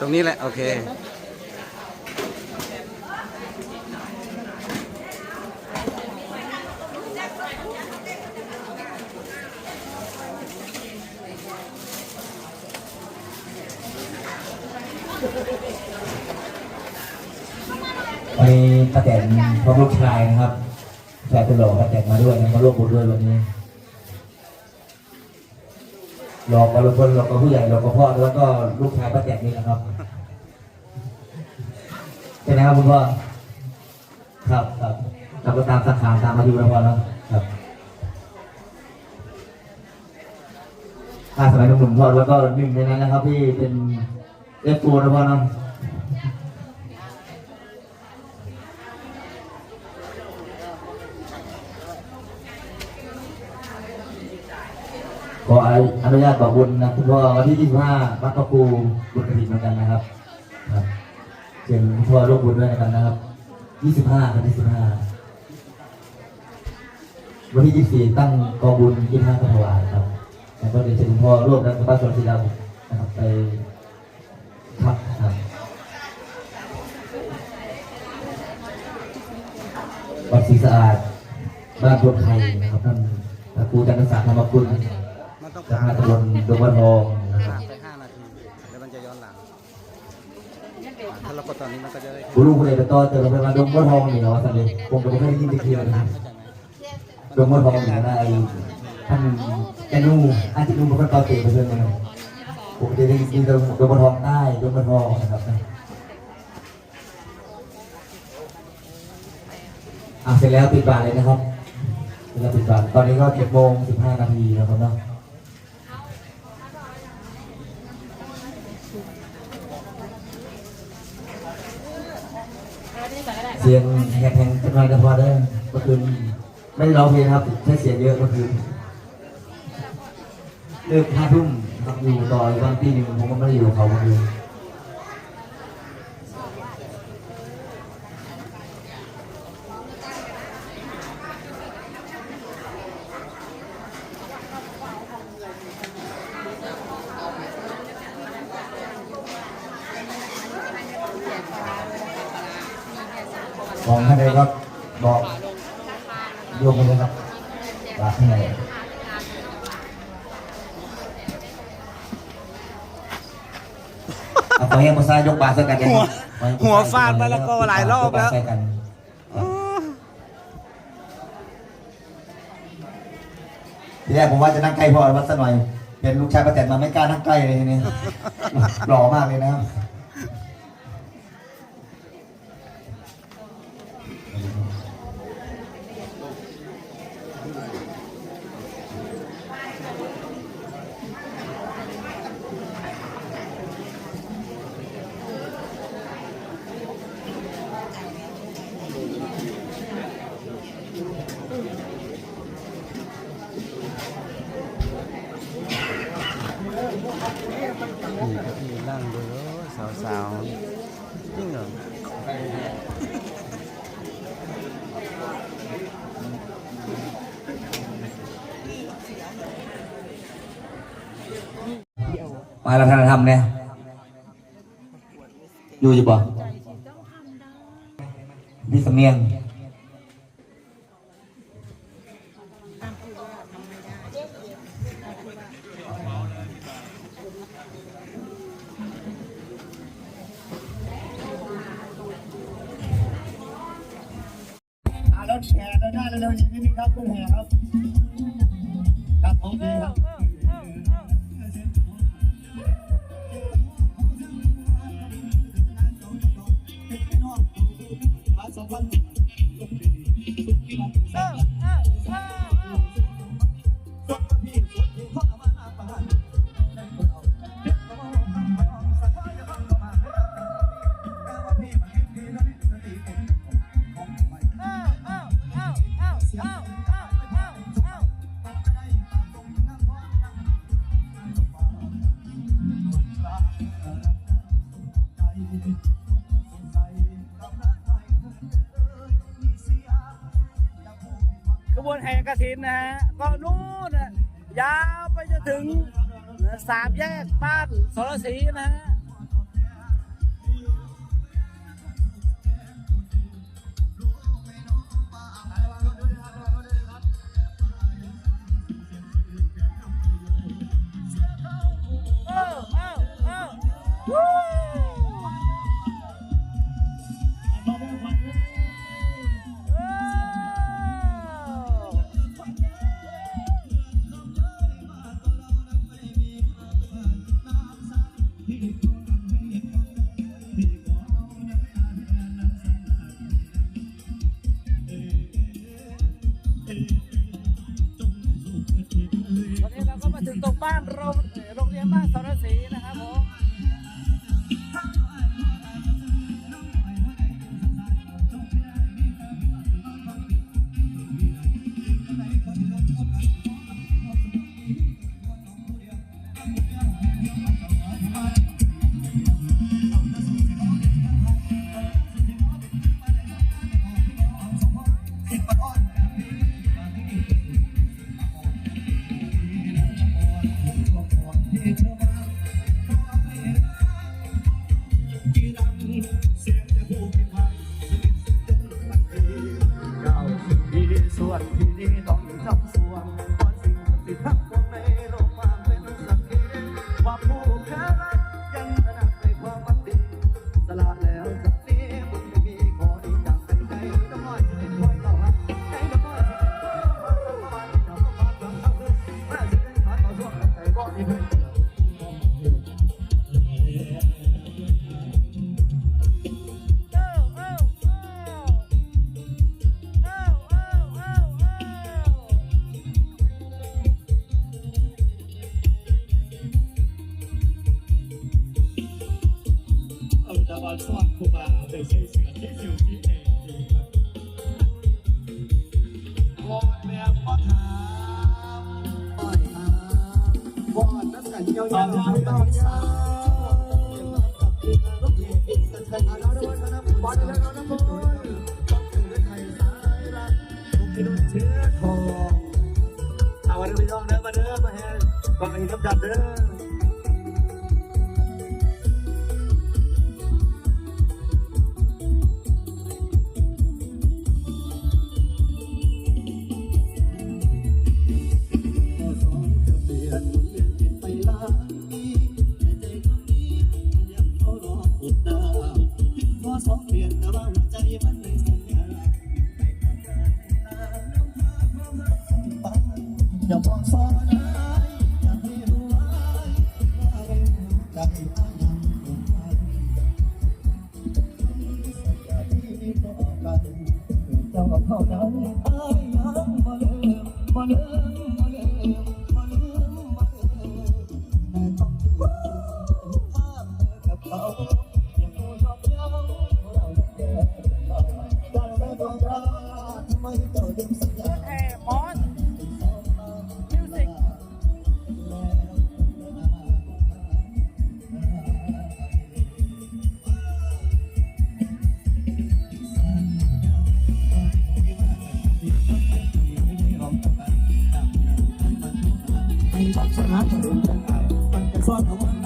ตรงนี้แหละ โอเคไปป้าแตนพร้อมลูกชายนะครับชายคนหล่อป้าแตนมาด้วยนะมาร่วมบุญด้วยวันนี้ หลอกกับลุงพลหลอกกับผู้ใหญ่หลอกกับพ่อแล้วก็ลูกชายป้าแตกนี่นะครับใช่ไหมครับคุณพ่อครับครับเราก็ตามสังขาตามมาดูนะพ่อเนาะครับอาสมัยหนุ่มๆพ่อแล้วก็หนึ่งในนั้นนะครับ ที่เป็นเอฟฟูนะพ่อเนาะ ข ออนุญาตบอกบุญนะคุณพ่อวันที่ 25วัดพระครูบุญกระถิ่นเหมือนกันนะครับครับเชิญคุณพ่อร่วมบุญด้วยกันนะครับ 25กันที่15วันที่ 24 ตั้งกองบุญ25พระถวายครับแล้วก็เดี๋ยวเชิญคุณพ่อร่วมกันกับบ้านสวนสีดำนะครับไปครับครับวัดศรีสะอาดบ้านบนไทยนะครับท่านพระครูจันทศักดิ์ธรรมคุณ จากผ่านมาตำบลดงวันทองนะครับผ่านไปห้านาทีแล้วมันจะย้อนหลังถ้าเรากดตอนนี้มันก็จะได้บุรุษคนใดไปต่อเจอเราไปมาดงวันทองนี่เนาะสันเลยคงจะไม่ได้ยินทีเดียวนะครับดงวันทองนี่นะไอ้ท่านแกนูอาจินูเป็นคนต่อเตะไปเพื่อนเลยผมจะได้ยินดงดงวันทองใต้ดงวันทองนะครับอะเสร็จแล้วปิดบาทเลยนะครับเสร็จแล้วปิดบาทตอนนี้ก็เจ็ดโมงสิบห้านาทีแล้วครับเนาะ เสียงแหบแหงกันหน่อยก็พอได้เมื่อคืนไม่ได้ร้องเพลงครับใช้เสียงเยอะเมื่อคืนเลิกห้าทุ่มครับอยู่ต่ออีกวันปีหนึ่งผมก็ไม่ได้อยู่กับเขาเมื่อคืน ของท่านใดก็บอกโยมไปเลยครับบาทที่ไหนเอาขอให้มาซายกบาทใส่กันนะครับขอให้หัวฟาดมะละกอหลายรอบแล้วยกาทใส่กันทีแรกผมว่าจะนั่งใกล้พ่อวัดสักหน่อยเห็นลูกชายประแตนมาไม่กล้านั่งใกล้เลยทีนี้หล่อมากเลยนะครับ นั่งดูสาวๆจริงเหรอมาแล้วท่านทำเนี่ยอยู่จะบอกที่สำเนียง รถแห่เดินหน้าเร็วๆอีกนิดนึงครับคุณแห่ครับครับโอเคครับสองพัน ถินนะฮะก็นู่นยาวไปจนถึงสามแยกบ้านสรศรีนะฮะ บ้านโรงเรียนบ้านสารสีนะครับผม Oh. pool. ครูบาไปใช้เสือที่สิวที่แดงดีครับวอนแม่พ่อถามปล่อยมาวอนนักกันยาวยาวต้องยาวเอาเราด้วยนะบอลแล้วนะบอลต้องถือไทยสายรักทุกที่นุ่นเชื้อทองเอาวันนี้ไปย่องเด้อมาเด้อมาแฮนฟังอีกน้ำจัดเด้อ ให้ชักชนะเดินกันไปมันจะซ่อนเอา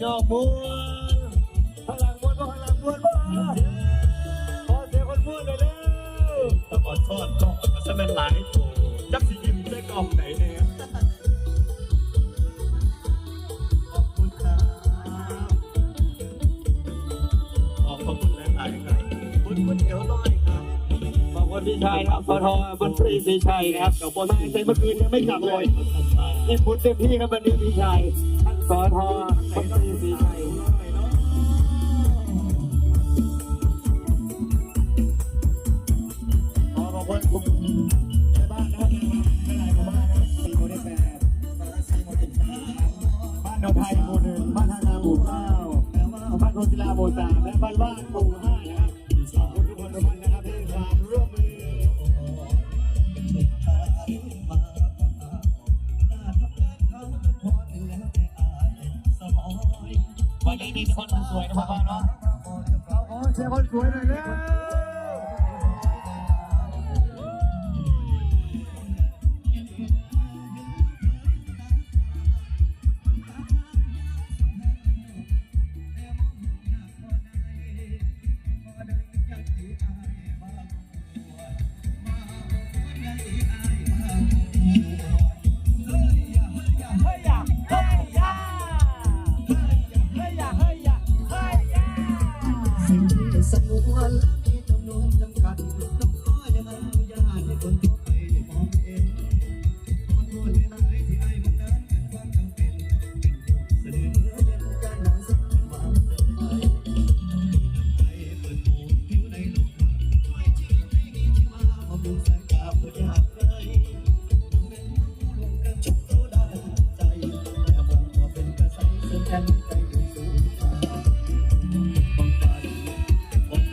พี่น้องม้วนพลังม้วนพลังม้วนมาขอเสียงคนม้วนเลยเร็วตะกอนซ่อนกล้องมันจะเป็นหลายตัวจับสียิ้มได้กล้องไหนเนี่ยขอบคุณครับขอบคุณหลายๆครับคุณคุณเอวน้อยครับขอบคุณพี่ชัยครับปทบันทรีพี่ชัยนะครับกับโบนัสเซ็นเมื่อคืนยังไม่กลับเลยนี่พุทเต็มที่ครับวันนี้พี่ชัยท่าน สทบันทรีพี่ชัยขอขอบคุณคุณแม่บ้านนะครับไม่ไรของบ้านนะครับสี่โมงที่แปดสี่โมงที่สามบ้านดอกไทยหมู่หนึ่งบ้านท่านาหมู่เก้าบ้านโรศิลาหมู่สามและบ้านว่านหมู่ห้านะครับ วันนี้มีคนสวยนะครับเนาะ ขอเสียร์คนสวยหน่อยเร็ว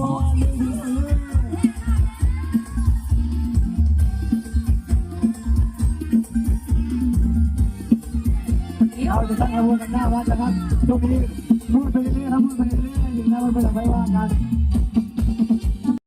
เราจะตั้งขบวนกันหน้าวัดนะครับยดไปเรื่อยๆครับไปเรื่อยๆถึงหน้าวัดไปแต่ไม่ว่ากัน